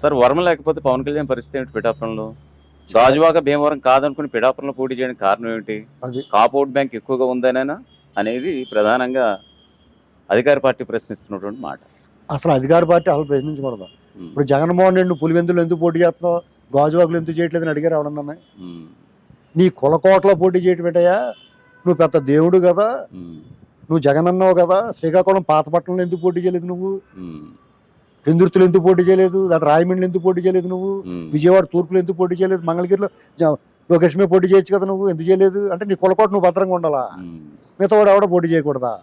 Sir వరం లేకపోతే పవన్ కళ్యాణ్ పరిస్థితి ఏంటి పిఠాపురంలో? గాజువాక భీమవరం కాదనుకుని పిఠాపురంలో పోటీ చేయడానికి కారణం ఏమిటి? అది కాప్ ఓట్ బ్యాంక్ ఎక్కువగా ఉందనేనా? అనేది ప్రధానంగా అధికార పార్టీ ప్రశ్నిస్తున్నటువంటి మాట. అసలు అధికార పార్టీ అసలు ప్రశ్నించకూడదు. ఇప్పుడు జగన్మోహన్ రెడ్డి పులివెందులు ఎందుకు పోటీ చేస్తున్నావు? గాజువాకులు ఎందుకు చేయట్లేదని అడిగారు ఎవడన్నా నీ కులకోటలో పోటీ చేయటం ఏంటయ్యా? నువ్వు పెద్ద దేవుడు కదా. నువ్వు జగన్ అన్నావు కదా. శ్రీకాకుళం పాతపట్నంలో ఎందుకు పోటీ చేయలేదు నువ్వు? పెందుర్తులు ఎందుకు పోటీ చేయలేదు? లేదా రాయమండ్రి ఎందుకు పోటీ చేయలేదు నువ్వు? విజయవాడ తూర్పులో ఎందుకు పోటీ చేయలేదు? మంగళగిరిలో జ- లోకేష్ మీద పోటీ చేయొచ్చు కదా నువ్వు? ఎందుకు చేయలేదు? అంటే నీ కులకోట నువ్వు భద్రంగా ఉండాలా? మిగతా వాడు ఎవడ పోటీ చేయకూడదా?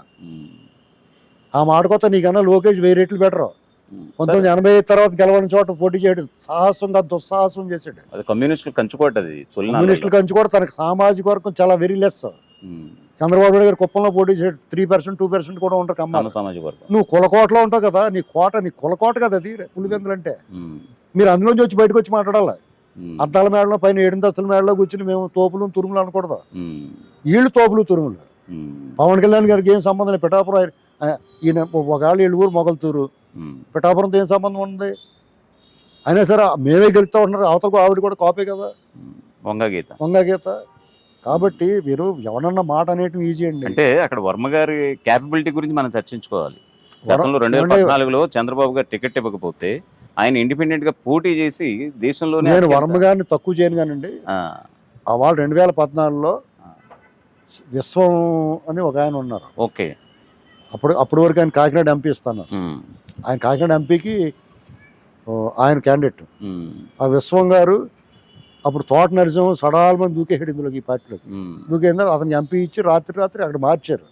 ఆ మాట కొత్త నీకన్నా లోకేష్ వెయ్యి రెట్లు బెటర్. పంతొమ్మిది ఎనభై ఐదు తర్వాత గెలవని చోట పోటీ చేయడం. సాహసంగా దుస్సాహసం చేశాడు. అది కమ్యూనిస్టులు కంచుకోట అది. కమ్యూనిస్టుల కంచి కూడా తనకు సామాజిక వర్గం చాలా వెరీ లెస్ చంద్రబాబు నాయుడు గారు కుప్పంలో పోటీ త్రీ పర్సెంట్ టూ పర్సెంట్ కూడా ఉంటారు కమ్మ. సామాజిక వర్గం. నువ్వు కులకోటలో ఉంటావు కదా నీ కోట నీ కులకోట కదా అది పులివెందులు అంటే. మీరు అందులోంచి వచ్చి బయటకు వచ్చి మాట్లాడాలి? అద్దాల మేడలో పైన ఏడుంతస్తుల మేడలో కూర్చుని మేము తోపులు తురుములు అనకూడదు? వీళ్ళు తోపులు తురుములు. పవన్ కళ్యాణ్ గారికి ఏం సంబంధం లేదు. పిఠాపురం ఈయన ఒకవేళ వీళ్ళు ఊరు మొగలుతూరు పిఠాపురంతో ఏం సంబంధం ఉంది? అయినా సరే మేమే గెలుస్తూ ఉన్నారు అవతలకు ఆవిడ కూడా కాపీ కదా. వంగ గీత. వంగ గీత. కాబట్టి మీరు ఎవరన్నా మాట అనేటివి ఈజీ అండి. అంటే అక్కడ వర్మ గారి క్యాపబిలిటీ గురించి మనం చర్చించుకోవాలి. గతంలో రెండు వేల పద్నాలుగులో చంద్రబాబు గారు టికెట్ ఇవ్వకపోతే ఆయన ఇండిపెండెంట్గా పోటీ చేసి దేశంలోనే నేను వర్మ గారిని తక్కువ చేయను కానండి. వాళ్ళు రెండు వేల పద్నాలుగులో విశ్వం అని ఒక ఆయన ఉన్నారు. ఓకే. అప్పుడు అప్పటి వరకు ఆయన కాకినాడ ఎంపీ ఇస్తాను. ఆయన కాకినాడ ఎంపీకి ఆయన క్యాండిడేట్ ఆ విశ్వం గారు అప్పుడు తోట నరసింహం సడాలమని దూకేసాడు ఇందులోకి ఈ పార్టీలోకి. ఉమ్, దూకేందని అతను ఎంపీ ఇచ్చి రాత్రి రాత్రి అక్కడ మార్చారు.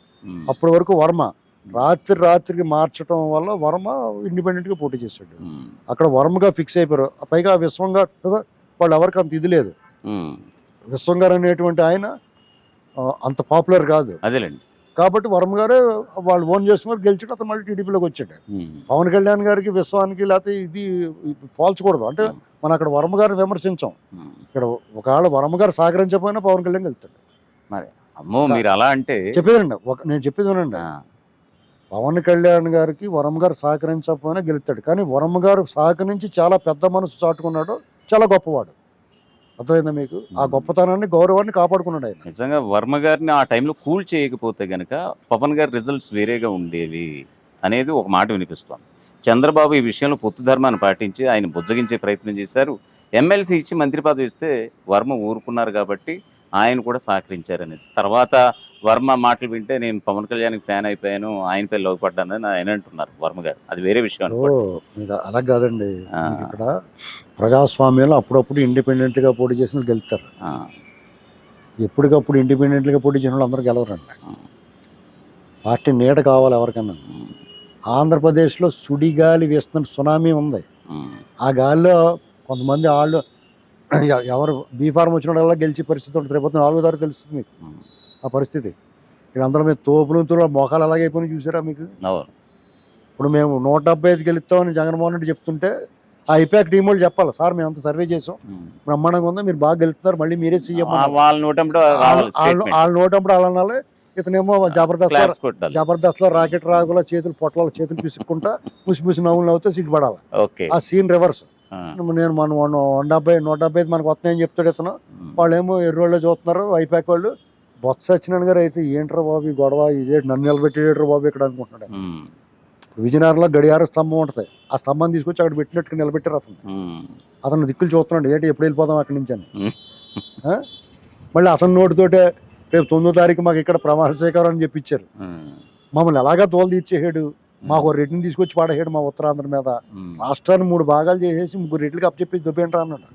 అప్పటి వరకు వర్మ. రాత్రి రాత్రికి మార్చడం వల్ల వర్మ ఇండిపెండెంట్గా పోటీ చేశాడు. అక్కడ వర్మగా ఫిక్స్ అయిపోయారు. పైగా ఆ విశ్వం గారు కదా వాళ్ళు ఎవరికి అంత ఇది లేదు. ఉమ్, విశ్వం గారు అనేటువంటి ఆయన అంత పాపులర్ కాదు. అదేలేండి. కాబట్టి వర్మ గారే వాళ్ళు ఓన్ చేసుకున్నారు గెలిచాడు అతను మళ్ళీ టీడీపీలోకి వచ్చాడు. పవన్ కళ్యాణ్ గారికి విశ్వానికి లేకపోతే ఇది పోల్చకూడదు అంటే మనం అక్కడ వర్మ గారిని విమర్శించాం. ఇక్కడ ఒకవేళ వర్మ గారు సహకరించకపోయినా పవన్ కళ్యాణ్ వెళ్తాడు అమ్మో మీరు అలా అంటే చెప్పేదండి ఒక నేను చెప్పేది వినండి. ఆ, పవన్ కళ్యాణ్ గారికి వరమ గారు సహకరించకపోయినా గెలుస్తాడు. కానీ వరమ గారు సహకరించి చాలా పెద్ద మనసు చాటుకున్నాడు. చాలా గొప్పవాడు. అర్థమైందా మీకు? ఆ. గొప్పతనాన్ని గౌరవాన్ని కాపాడుకున్నాడు ఆయన. నిజంగా వర్మ గారిని ఆ టైంలో కూల్ చేయకపోతే గనక పవన్ గారి రిజల్ట్స్ వేరేగా ఉండేవి అనేది ఒక మాట వినిపిస్తోంది. చంద్రబాబు ఈ విషయంలో పొత్తు ధర్మాన్ని పాటించి ఆయన బుజ్జగించే ప్రయత్నం చేశారు. ఎమ్మెల్సీ ఇచ్చి మంత్రి పదవి ఇస్తే వర్మ ఊరుకున్నారు కాబట్టి ఆయన కూడా సహకరించారనేది. తర్వాత వర్మ మాటలు వింటే నేను పవన్ కళ్యాణ్కి ఫ్యాన్ అయిపోయాను ఆయనపై లవ్ పడ్డానని ఆయన అంటున్నారు వర్మ గారు. అది వేరే విషయం అలా కాదండి. ఇక్కడ ప్రజాస్వామ్యంలో అప్పుడప్పుడు ఇండిపెండెంట్గా పోటీ చేసిన ఆ, ఎప్పటికప్పుడు ఇండిపెండెంట్గా పోటీ చేసిన వాళ్ళు అందరూ గెలవరండి పార్టీ నీడ కావాలి ఎవరికన్నా. ఆంధ్రప్రదేశ్లో సుడిగాలి వేస్తున్న సునామీ ఉంది. ఆ. గాలిలో కొంతమంది వాళ్ళు ఎవరు బీ ఫార్మ్ వచ్చిన వాళ్ళ గెలిచే పరిస్థితి ఉంటుంది. రేపు నాలుగో తారీఖు తెలుస్తుంది మీకు. ఉమ్. ఆ పరిస్థితి. వీళ్ళందరూ మేము తోపులు తోపులు మొఖాలు అలాగే అయిపోయి చూసారా మీకు? ఇప్పుడు మేము నూట డెబ్బై ఐదు గెలుస్తామని జగన్మోహన్ రెడ్డి చెప్తుంటే ఆ ఐపాక్ టీం వాళ్ళు చెప్పాలి సార్ మేము అంత సర్వే చేసాం. ఉమ్. బ్రహ్మాండంగా ఉందా మీరు బాగా గెలుస్తున్నారు మళ్ళీ మీరే సీఎం వాళ్ళ నోటప్పుడు అలా అనాలి. ఇతనేమో జబర్దస్త్ జబర్దస్త్లో రాకెట్ రాగుల చేతులు పొట్ల చేతులు పిసుక్కుంటా ముసి ముసి నవ్వులు నవ్వుతూ సిగ్గుపడాలి ఆ సీన్ రివర్స్. నేను మన వన్ డెబ్బై నూట డెబ్బై ఐదు మనకు వస్తున్నాయని చెప్తాడు ఇతను. వాళ్ళేమో ఎర్రోళ్ళు చూస్తున్నారు ఐపాక్ వాళ్ళు బొత్స సత్యనారాయణ గారు అయితే ఏంట్రా బాబు ఈ గొడవ ఇదే నన్ను నిలబెట్టేటరా బాబు ఇక్కడ అనుకుంటున్నాడు. విజయనగరంలో గడియార స్తంభం ఉంటుంది ఆ స్తంభం తీసుకొచ్చి అక్కడ పెట్టినట్టుగా నిలబెట్టారు అతను. అతను దిక్కులు చూస్తున్నాడు ఏంటి ఎప్పుడు వెళ్ళిపోదాం అక్కడి నుంచి అని? మళ్ళీ అతని నోటితోటే రేపు తొమ్మిదో తారీఖు మాకు ఇక్కడ ప్రమాణ స్వీకారం అని చెప్పించారు మమ్మల్ని ఎలాగా తోలు తీర్చేసాడు మాకు రెడ్డిని తీసుకొచ్చి పాడేసాడు మా ఉత్తరాంధ్ర మీద. రాష్ట్రాన్ని మూడు భాగాలు చేసేసి ముగ్గురు రెడ్లకి అప్పచెప్పేసి దుబ్బేంట్రా అన్నాడు.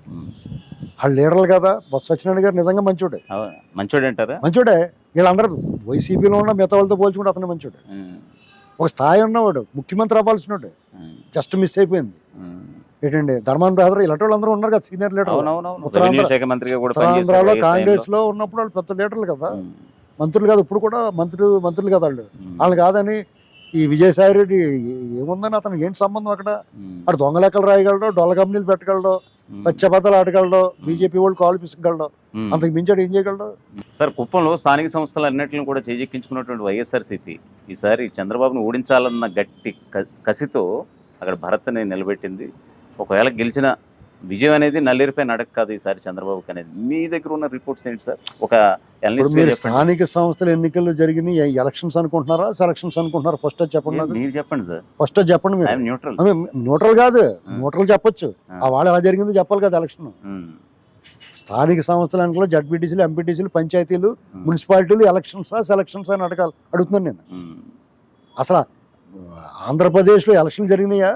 వాళ్ళు లీడర్లు కదా. బొత్స సత్యనారాయణ గారు నిజంగా మంచోడే. మంచోడు అంటారా? మంచోడే. వీళ్ళందరూ వైసీపీలో ఉన్న మిగతా వాళ్ళతో పోల్చుకుంటే అతను మంచోడే. ఒక స్థాయి ఉన్నవాడు ముఖ్యమంత్రి అవ్వాల్సినోడు. జస్ట్ మిస్ అయిపోయింది. ఏంటండి ధర్మాన్ బ్రదర్ ఇలాంటి వాళ్ళందరూ ఉన్నారు కదా సీనియర్ లీడర్ ఉత్తరాంధ్రలో కాంగ్రెస్. లో ఉన్నప్పుడు వాళ్ళు పెద్ద లీడర్లు కదా. మంత్రులు కాదు ఇప్పుడు కూడా మంత్రి మంత్రులు కదా వాళ్ళు. వాళ్ళు కాదని ఈ విజయసాయి రెడ్డి ఏముందని అతను ఏంటి సంబంధం అక్కడ? అక్కడ దొంగ లెక్కలు రాయగలడు డొల్ల కంపెనీలు పెట్టగలడు పచ్చబద్దలు ఆడగలడు బీజేపీ వాళ్ళు కాలు పిసుకగలడు. అంతకు మించాడు ఏం చేయగలడు? సార్ కుప్పంలో స్థానిక సంస్థలు అన్నింటిని కూడా చేజెక్కించుకున్నటువంటి వైఎస్ఆర్సీపీ ఈసారి చంద్రబాబును ఓడించాలన్న గట్టి కసితో అక్కడ భరత్ని నిలబెట్టింది. ఒకవేళ గెలిచిన విజయం అనేది నల్లేరుపై నడక కాదు ఈసారి చంద్రబాబుకి అనేది. మీ దగ్గర ఉన్న రిపోర్ట్స్ ఏంటి సార్? ఒక. స్థానిక సంస్థల ఎన్నికలు జరిగినాయి ఎలక్షన్స్ అనుకుంటున్నారా? సెలక్షన్స్ అనుకుంటున్నారా? ఫస్ట్ చెప్పండి. మీరు చెప్పండి సార్. ఫస్ట్ చెప్పండి మీరు. న్యూట్రల్ న్యూట్రల్ కాదు. న్యూట్రల్ చెప్పొచ్చు. ఆ. ఆ వాళ్ళు ఎలా జరిగిందో చెప్పాలి కదా ఎలక్షన్ స్థానిక సంస్థల ఎన్నికలు జడ్పీటీసీలు ఎంపీటీసీలు పంచాయతీలు మున్సిపాలిటీలు ఎలక్షన్స్ సెలక్షన్స్ అని అడగాలి అడుగుతున్నాను నేను. అసలు ఆంధ్రప్రదేశ్లో ఎలక్షన్ జరిగినాయా?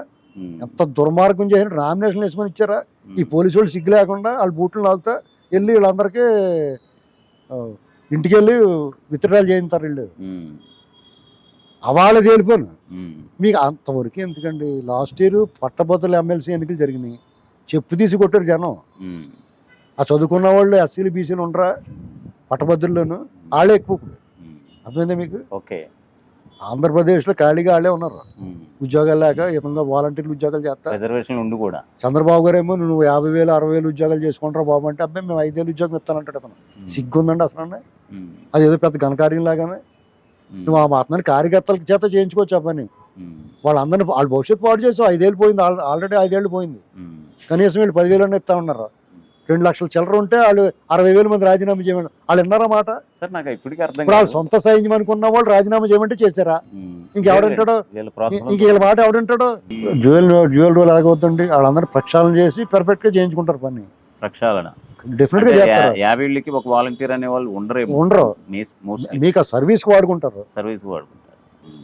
ఎంత దుర్మార్గం చేసిన నామినేషన్ వేసుకొని ఇచ్చారా? ఈ పోలీసు వాళ్ళు సిగ్గు లేకుండా వాళ్ళ బూట్లు లాగుతా వెళ్ళి వీళ్ళందరికీ ఆ, ఇంటికి వెళ్ళి విత్డ్రాల్ చేయించారు వీళ్ళు. అవాళ తేలిపోను మీకు అంతవరకు ఎందుకండి? లాస్ట్ ఇయర్ పట్టభద్రుల ఎమ్మెల్సీ ఎన్నికలు జరిగినాయి. చెప్పు తీసి కొట్టారు జనం. ఆ చదువుకున్న వాళ్ళు ఎస్సీలు బీసీలు ఉండరా? పట్టభద్రుల్లోను. వాళ్ళే ఎక్కువ ఇప్పుడు. అర్థమైందా మీకు? ఓకే. ఆంధ్రప్రదేశ్లో ఖాళీగా వాళ్ళే ఉన్నారు. ఉద్యోగాలు లేక ఇతంగా వాలంటీర్లు ఉద్యోగాలు చేస్తా. రిజర్వేషన్ ఉండి కూడా. చంద్రబాబు గారు ఏమో నువ్వు యాభై వేలు అరవై వేలు ఉద్యోగాలు చేసుకుంటారా బాబు? అంటే అబ్బాయి మేము ఐదేళ్ళు ఉద్యోగం ఇస్తానంటాడు అతను. సిగ్గుందండి అసలు అది ఏదో పెద్ద ఘనకార్యం లాగానే. నువ్వు ఆ మాత్రాన్ని కార్యకర్తల చేత చేయించుకోవచ్చు ఆ పని. వాళ్ళందరినీ వాళ్ళ భవిష్యత్తు పాడు చేసావు ఐదేళ్ళు పోయింది ఆల్- ఆల్రెడీ ఐదేళ్ళు పోయింది. కనీసం వీళ్ళు పదివేలు అన్న ఇస్తా ఉన్నారు? రెండు లక్షల చిల్లర ఉంటే వాళ్ళు అరవై వేల మంది రాజీనామా చేయమని. వాళ్ళు విన్నారా మాట? సార్ నాకు ఇప్పటికీ అర్థం ఇప్పుడు వాళ్ళు. సొంత సైన్యం అనుకున్న వాళ్ళు రాజీనామా చేయమంటే చేశారా? ఇంకెవడంటాడో ఇంక వీళ్ళ మాట ఎవడంటాడో జ్యువెల్ జ్యువెల్ రోల్ ఎలాగవుతుంది వాళ్ళందరూ ప్రక్షాళన చేసి పెర్ఫెక్ట్గా చేయించుకుంటారు పని. ప్రక్షాళన. డెఫినెట్గా యాభై ఏళ్ళకి ఒక వాలంటీర్ అనే వాళ్ళు ఉండరేమో ఉండరు. మోస్ట్లీ మీకు ఆ సర్వీస్కి వాడుకుంటారు. సర్వీస్ వాడుకుంటారు.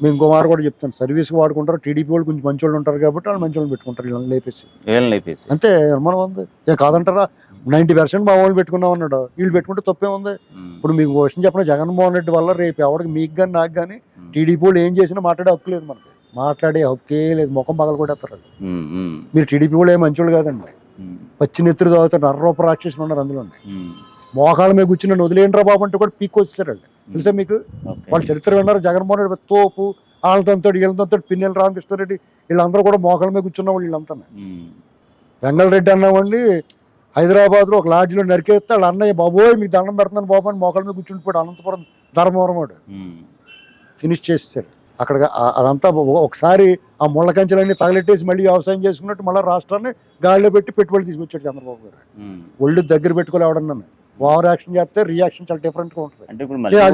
మేము ఇంకో మాట కూడా చెప్తాను సర్వీస్ వాడుకుంటారు టీడీపీ వాళ్ళు కొంచెం మంచి వాళ్ళు ఉంటారు కాబట్టి వాళ్ళు మంచి వాళ్ళు పెట్టుకుంటారు వీళ్ళని లేపేసి. లేపేసి. అంతే మనం ఉంది ఏ కాదంటారా నైన్టీ పర్సెంట్ మా వాళ్ళు పెట్టుకున్నాం అన్నాడు. వీళ్ళు పెట్టుకుంటే తప్పే ఉంది. ఇప్పుడు మీకు క్వశ్చన్ చెప్పిన జగన్మోహన్ రెడ్డి వల్ల రేపు ఎవరికి మీకు కానీ నాకు కానీ టీడీపీ వాళ్ళు ఏం చేసినా మాట్లాడే హక్కు లేదు మనకి. మాట్లాడే హక్కే లేదు ముఖం పగల కొట్టేస్తారు వాళ్ళు. ఉమ్, ఉమ్, మీరు టీడీపీ వాళ్ళు ఏం మంచోళ్ళు కాదండి. ఉమ్, పచ్చి నెత్తురు తాగుతారు నర్రూప రాక్షసులు ఉన్నారు అందులో మోకాళ్ళ మీద కూర్చుని నన్ను వదిలేండ్రా బాబు అంటే కూడా పీక్ వచ్చేసారు వాళ్ళు తెలుసా మీకు? ఓకే. వాళ్ళ చరిత్ర విన్నారు. జగన్మోహన్ రెడ్డి తోపు వాళ్ళతో వీళ్ళతో పిన్నెల రామకృష్ణారెడ్డి వీళ్ళందరూ కూడా మోకాళ్ళ మీద కూర్చున్న వాళ్ళు వీళ్ళంతా. ఉమ్, వెంగళరెడ్డి అన్నవాడిని హైదరాబాద్లో ఒక లాడ్జిలో నరికేస్తే వాళ్ళ అన్నయ్య బాబోయ్ మీకు దండం పెడుతున్నాను బాబు అని మోకాళ్ళ మీద కూర్చుండిపోయాడు అనంతపురం ధర్మవరం వాడు. ఉమ్, ఫినిష్ చేసేసారు. అక్కడ అదంతా ఒకసారి ఆ ముళ్ళ కంచెలన్నీ తగలెట్టేసి మళ్ళీ వ్యవసాయం చేసుకున్నట్టు మళ్ళీ రాష్ట్రాన్ని గాలిలో పెట్టి పెట్టుబడి తీసుకొచ్చాడు చంద్రబాబు గారు. ఒళ్ళు దగ్గర పెట్టుకోలేవడన్నాను ఓవర్ యాక్షన్ చేస్తే రియాక్షన్ చాలా డిఫరెంట్గా ఉంటుంది. అంటే ఇప్పుడు మళ్ళీ